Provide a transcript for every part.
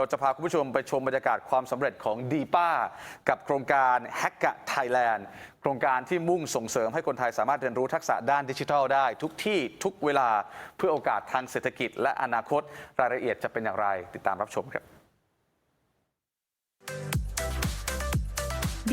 เราจะพาคุณผู้ชมไปชมบรรยากาศความสำเร็จของดีป้า กับโครงการแฮกกะไทยแลนด์โครงการที่มุ่งส่งเสริมให้คนไทยสามารถเรียนรู้ทักษะด้านดิจิทัลได้ ทุกที่ทุกเวลาเพื่อโอกาสทางเศรษฐกิจ และอนาคตรายละเอียดจะเป็นอย่างไร ติดตามรับชมครับ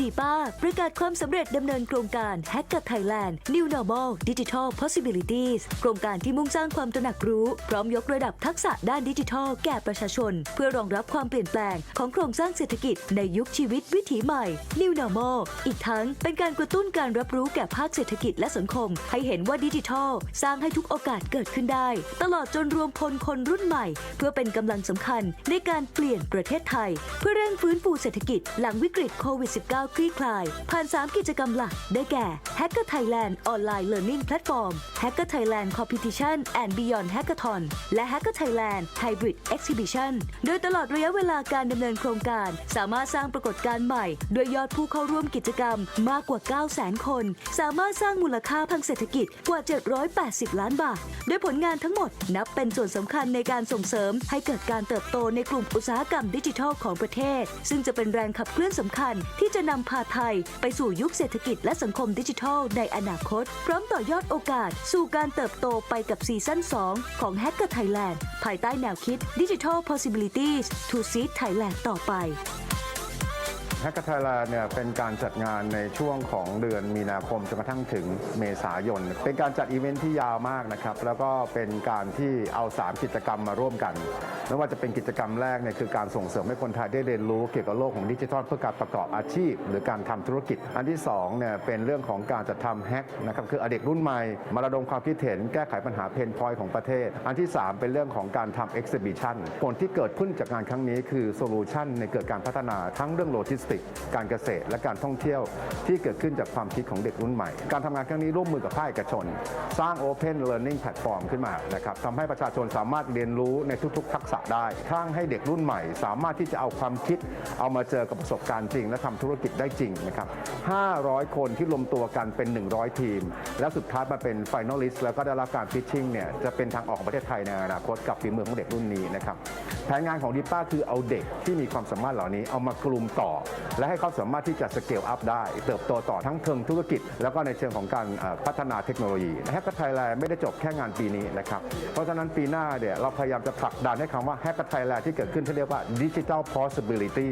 ดีป้าประกาศความสำเร็จดำเนินโครงการ h a c k กับ Thailand New Normal Digital Possibilities โครงการที่มุ่งสร้างความตระหนักรู้ พร้อมยกระดับทักษะด้านดิจิทัลแก่ประชาชน เพื่อรองรับความเปลี่ยนแปลงของโครงสร้างเศรษฐกิจในยุคชีวิตวิถีใหม่ New Normal อีกทั้งเป็นการกระตุ้นการรับรู้แก่ภาคเศรษฐกิจและสังคม ให้เห็นว่าดิจิทัล สร้างให้ทุกโอกาสเกิดขึ้นได้ ตลอดจนรวมพลคนรุ่นใหม่ เพื่อเป็นกำลังสำคัญในการเปลี่ยนประเทศไทย เพื่อเร่งฟื้นฟูเศรษฐกิจหลังวิกฤตโควิด -19 คลี่คลาย ผ่าน 3 กิจกรรมหลัก ได้แก่ Hacker Thailand Online Learning Platform Hacker Thailand Competition and Beyond Hackathon และ Hacker Thailand Hybrid Exhibition โดยตลอดระยะเวลาการดำเนินโครงการ สามารถสร้างปรากฏการณ์ใหม่ ด้วยยอดผู้เข้าร่วมกิจกรรมมากกว่า 900,000 คน สามารถสร้างมูลค่าทางเศรษฐกิจกว่า 780 ล้านบาท โดยผลงานทั้งหมดนับเป็นส่วนสำคัญในการส่งเสริมให้เกิดการเติบโตในกลุ่มอุตสาหกรรมดิจิทัลของประเทศ ซึ่งจะเป็นแรงขับเคลื่อนสำคัญที่จะนำพาไทย ไปสู่ยุคเศรษฐกิจและสังคมดิจิทัลในอนาคต พร้อมต่อยอดโอกาส สู่การเติบโตไปกับซีซั่น 2 ของ Hacker Thailand ภายใต้แนวคิด Digital Possibilities to Seed Thailand ต่อไป แฮกเกอร์ไทยแลนด์เนี่ยเป็นการจัดงานในช่วงของเดือนมีนาคมจนกระทั่งถึงเมษายน เป็นการจัดอีเวนท์ที่ยาวมากนะครับ แล้วก็เป็นการที่เอา 3 กิจกรรมมาร่วมกัน ไม่ว่าจะเป็นกิจกรรมแรกเนี่ยคือการส่งเสริมให้คนไทยได้เรียนรู้เกี่ยวกับโลกของดิจิทัลเพื่อการประกอบอาชีพ หรือการทำธุรกิจ อันที่2เนี่ยเป็นเรื่องของการจัดทำแฮกนะครับคือเด็กรุ่นใหม่มาระดมความคิดเห็นแก้ไขปัญหาเพนพอยของประเทศ อันที่ 3 เป็นเรื่องของการทำเอ็กซิบิชันผลที่เกิดขึ้นจากงานครั้งนี้คือโซลูชันในเกิดการพัฒนาทั้งเรื่องโลจิสติก การเกษตร และการท่องเที่ยวที่เกิดขึ้นจากความคิดของเด็กรุ่นใหม่ การทำงานครั้งนี้ร่วมมือกับภาคเอกชน สร้าง Open Learning Platform ขึ้นมานะครับทำให้ประชาชนสามารถเรียนรู้ในทุกๆ ทักษะได้ทั้งให้เด็กรุ่นใหม่ สามารถที่จะเอาความคิด เอามาเจอกับประสบการณ์จริง และทำธุรกิจได้จริงนะครับ 500 คนที่รวมตัวกันเป็น 100 ทีม แล้วสุดท้ายมาเป็น Finalist แล้วก็ได้รับการพิชชิ่งเนี่ยจะเป็นทางออกของประเทศไทยในอนาคตกับฝีมือของเด็กรุ่นนี้นะครับแผนงานของดิป้าคือเอาเด็กที่มีความสามารถเหล่านี้เอามากลุ่มต่อและให้เขาสามารถที่จะสเกลอัพได้ เติบโตต่อทั้งเชิงธุรกิจ แล้วก็ในเชิงของการพัฒนาเทคโนโลยีแฮกเกอร์ไทยแลนด์ไม่ได้จบแค่งานปีนี้นะครับเพราะฉะนั้นปีหน้าเนี่ยเราพยายามจะผลักดันให้คำว่าแฮกเกอร์ไทยแลนด์ที่เกิดขึ้นที่เรียกว่าดิจิทัล possibility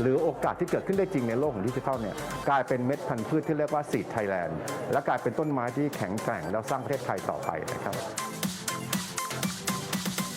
หรือโอกาสที่เกิดขึ้นได้จริงในโลกของดิจิทัลเนี่ยกลายเป็นเม็ดพันธุ์พืชที่เรียกว่าซีไทยแลนด์และกลายเป็นต้นไม้ที่แข็งแกร่งแล้วสร้างประเทศไทยต่อไปนะครับ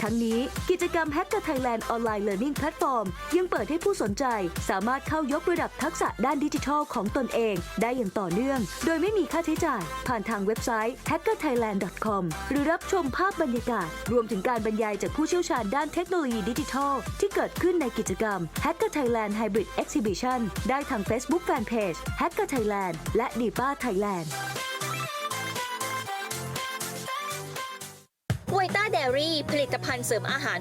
ทั้งนี้กิจกรรม Hacker Thailand Online Learning Platform ยังเปิดให้ผู้สนใจ สามารถเข้ายกระดับทักษะด้านดิจิทัลของตนเอง ได้อย่างต่อเนื่อง โดยไม่มีค่าใช้จ่าย ผ่านทางเว็บไซต์ hackerthailand.com หรือรับชมภาพบรรยากาศ รวมถึงการบรรยายจากผู้เชี่ยวชาญด้านเทคโนโลยีดิจิทัล ที่เกิดขึ้นในกิจกรรม Hacker Thailand Hybrid Exhibition ได้ทาง Facebook Fanpage Hacker Thailand และ DIPA Thailand รี่ ผลิตภัณฑ์เสริมอาหาร